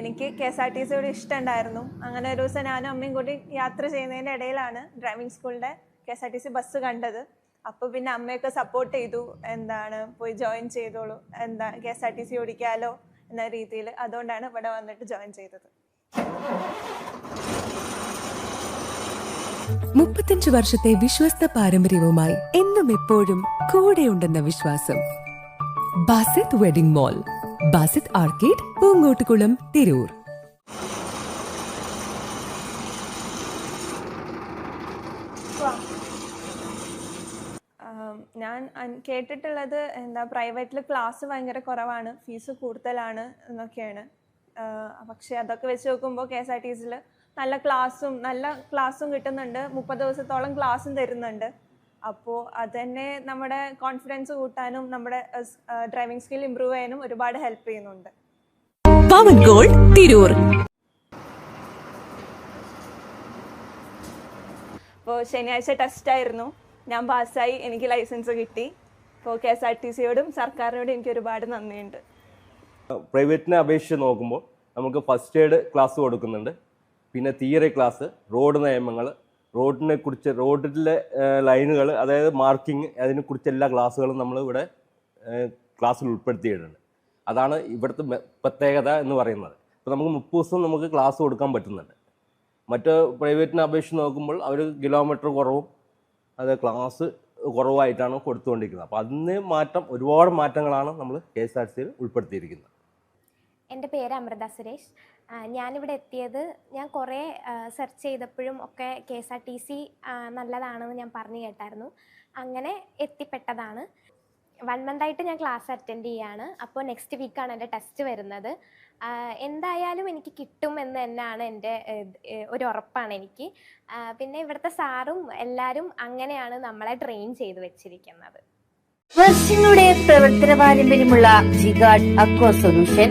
എനിക്ക് K S R T സിയോട് ഇഷ്ടമുണ്ടായിരുന്നു. അങ്ങനെ ഒരു ദിവസം ഞാനും അമ്മയും കൂടി യാത്ര ചെയ്യുന്നതിന്റെ ഇടയിലാണ് ഡ്രൈവിംഗ് സ്കൂളിന്റെ K S R T C bus കണ്ടത്. അപ്പോൾ പിന്നെ അമ്മയൊക്കെ സപ്പോർട്ട് ചെയ്തു. എന്താണ് പോയി ജോയിൻ ചെയ്തോളൂ. എന്താ K S R T C ഓടിക്കാലോ എന്ന രീതിയിൽ അതുകൊണ്ടാണ് ഇവിടെ വന്നിട്ട് ജോയിൻ ചെയ്തത്. മുപ്പത്തഞ്ചു വർഷത്തെ വിശ്വസ്ത പാരമ്പര്യവുമായി എന്നും എപ്പോഴും കൂടെയുണ്ടെന്ന വിശ്വാസം. Basith wedding mall Basith arcade Poongottukulam Tirur. ഞാൻ കേട്ടിട്ടുള്ളത് എന്താ പ്രൈവറ്റിൽ ക്ലാസ് ഭയങ്കര കുറവാണ് ഫീസ് കൂടുതലാണ് എന്നൊക്കെയാണ്. പക്ഷേ അതൊക്കെ വെച്ച് നോക്കുമ്പോൾ കെ എസ് ആർ ടി സിയിൽ നല്ല ക്ലാസ്സും നല്ല ക്ലാസ്സും കിട്ടുന്നുണ്ട് മുപ്പത് ദിവസത്തോളം ക്ലാസ്സും തരുന്നുണ്ട്. അപ്പോൾ അതന്നെ നമ്മുടെ കോൺഫിഡൻസ് കൂട്ടാനും നമ്മുടെ ഡ്രൈവിംഗ് സ്കിൽ ഇമ്പ്രൂവ് ചെയ്യാനും ഒരുപാട് ഹെൽപ്പ് ചെയ്യുന്നുണ്ട്. പവൻ ഗോൾഡ് തിരൂർ. അപ്പോൾ ശനിയാഴ്ച ടെസ്റ്റ് ആയിരുന്നു. ഞാൻ പാസ്സായി എനിക്ക് ലൈസൻസ് കിട്ടി. അപ്പോൾ കെ എസ് ആർ ടി സിയോടും സർക്കാരിനോടും എനിക്ക് ഒരുപാട് നന്ദിയുണ്ട്. പ്രൈവറ്റിനെ അപേക്ഷിച്ച് നോക്കുമ്പോൾ നമുക്ക് ഫസ്റ്റ് എയ്ഡ് ക്ലാസ് കൊടുക്കുന്നുണ്ട്. പിന്നെ തിയറി ക്ലാസ് റോഡ് നിയമങ്ങൾ റോഡിനെ കുറിച്ച് റോഡിലെ ലൈനുകൾ അതായത് മാർക്കിംഗ് അതിനെക്കുറിച്ച് എല്ലാ ക്ലാസ്സുകളും നമ്മൾ ഇവിടെ ക്ലാസ്സിൽ ഉൾപ്പെടുത്തിയിട്ടുണ്ട്. അതാണ് ഇവിടുത്തെ പ്രത്യേകത എന്ന് പറയുന്നത്. ഇപ്പോൾ നമുക്ക് മുപ്പത് ദിവസം നമുക്ക് ക്ലാസ് കൊടുക്കാൻ പറ്റുന്നുണ്ട്. മറ്റ് പ്രൈവറ്റിനെ അപേക്ഷിച്ച് നോക്കുമ്പോൾ അവർ കിലോമീറ്റർ കുറവും അത് ക്ലാസ് കുറവായിട്ടാണ് കൊടുത്തുകൊണ്ടിരിക്കുന്നത്. അപ്പോൾ അതിന് മാറ്റം ഒരുപാട് മാറ്റങ്ങളാണ് നമ്മൾ കെ എസ് ആർ സിയിൽ ഉൾപ്പെടുത്തിയിരിക്കുന്നത്. എന്റെ പേര് അമൃത സുരേഷ്. ഞാനിവിടെ എത്തിയത് ഞാൻ കുറേ സെർച്ച് ചെയ്തപ്പോഴും ഒക്കെ K S R T C നല്ലതാണെന്ന് ഞാൻ പറഞ്ഞു കേട്ടായിരുന്നു. അങ്ങനെ എത്തിപ്പെട്ടതാണ്. വൺ മന്തായിട്ട് ഞാൻ ക്ലാസ് അറ്റൻഡ് ചെയ്യാണ്. അപ്പോൾ നെക്സ്റ്റ് വീക്കാണ് എന്റെ ടെസ്റ്റ് വരുന്നത്. എന്തായാലും എനിക്ക് കിട്ടും എന്ന് തന്നെയാണ് എന്റെ ഒരു ഉറപ്പാണ് എനിക്ക്. പിന്നെ ഇവിടുത്തെ സാറും എല്ലാവരും അങ്ങനെയാണ് നമ്മളെ ട്രെയിൻ ചെയ്ത് വെച്ചിരിക്കുന്നത്. വർഷങ്ങളുടെ പ്രവർത്തന പാരമ്പര്യമുള്ള ജിഗാഡ് അക്വ സൊല്യൂഷൻ